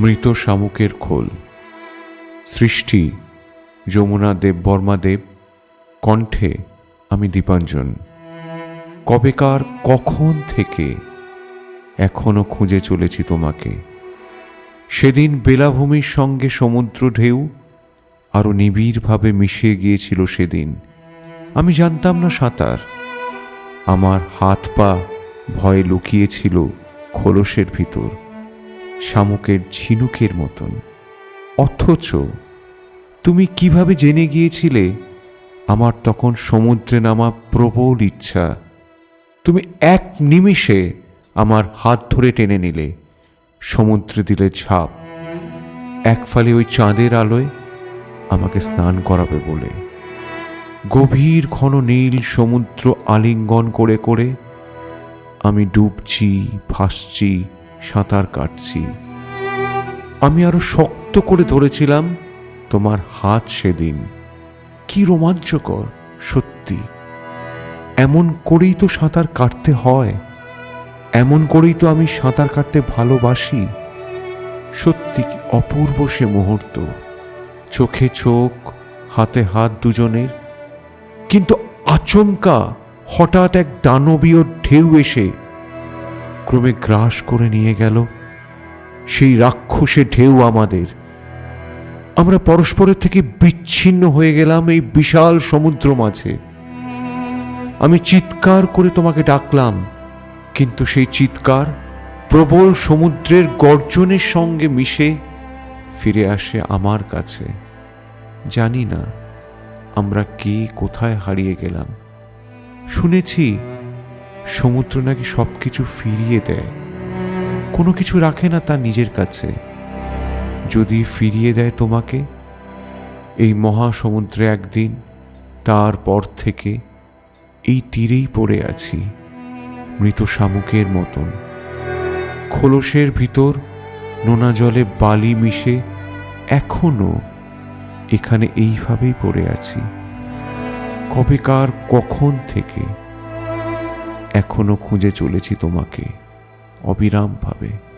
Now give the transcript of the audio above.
মৃত শামুকের খোল। সৃষ্টি, যমুনা দেব, বর্মা দেব, কণ্ঠে আমি দীপাঞ্জন। কবেকার, কখন থেকে এখনও খুঁজে চলেছি তোমাকে। সেদিন বেলাভূমির সঙ্গে সমুদ্র ঢেউ আরও নিবিড়ভাবে মিশিয়ে গিয়েছিল সেদিন। আমি জানতাম না সাঁতার। আমার হাত পা ভয়ে লুকিয়েছিল খোলসের ভিতর। শামুকের ঝিনুকের মতন। অথচ তুমি কীভাবে জেনে গিয়েছিলে আমার তখন সমুদ্রে নামা প্রবল ইচ্ছা? তুমি এক নিমিষে আমার হাত ধরে টেনে নিলে, সমুদ্রে দিলে ঝাঁপ। এক ফালে ওই চাঁদের আলোয় আমাকে স্নান করাবে বলে। গভীর ঘন নীল সমুদ্র আলিঙ্গন করে করে আমি ডুবছি, ভাসছি সাঁতার কাটছি। আমি আরও শক্ত করে ধরেছিলাম, তোমার হাত সেদিন। কি রোমাঞ্চকর, সত্যি। এমন করেই তো সাঁতার কাটতে হয়। এমন করেই তো আমি সাঁতার কাটতে ভালোবাসি। সত্যি অপূর্ব সে মুহূর্ত। চোখে চোখ, হাতে হাত দুজনের। কিন্তু আচমকা হঠাৎ এক দানবীয় ঢেউ এসে ক্রমে গ্রাস করে নিয়ে গেল। সেই রাক্ষসে ঢেউ আমাদের। আমরা পরস্পরের থেকে বিচ্ছিন্ন হয়ে গেলাম এই বিশাল সমুদ্র মাঝে। আমি চিৎকার করে তোমাকে ডাকলাম, কিন্তু সেই চিৎকার প্রবল সমুদ্রের গর্জনের সঙ্গে মিশে ফিরে আসে আমার কাছে। জানি না আমরা কে, কোথায় হারিয়ে গেলাম। শুনেছি সমুদ্র নাকি সব কিছু ফিরিয়ে দেয়। কোনো কিছু রাখে না তার নিজের কাছে। যদি ফিরিয়ে দেয় তোমাকে, এই মহাসমুদ্রে একদিন, তারপর থেকে এই তীরেই পড়ে আছি, মৃত শামুকের মতন। খোলসের ভিতর নোনা জলে বালি মিশে এখনও এখানে এইভাবেই পড়ে আছি। কবেকার কখন থেকে এখনও খুঁজে চলেছি তোমাকে অবিরামভাবে।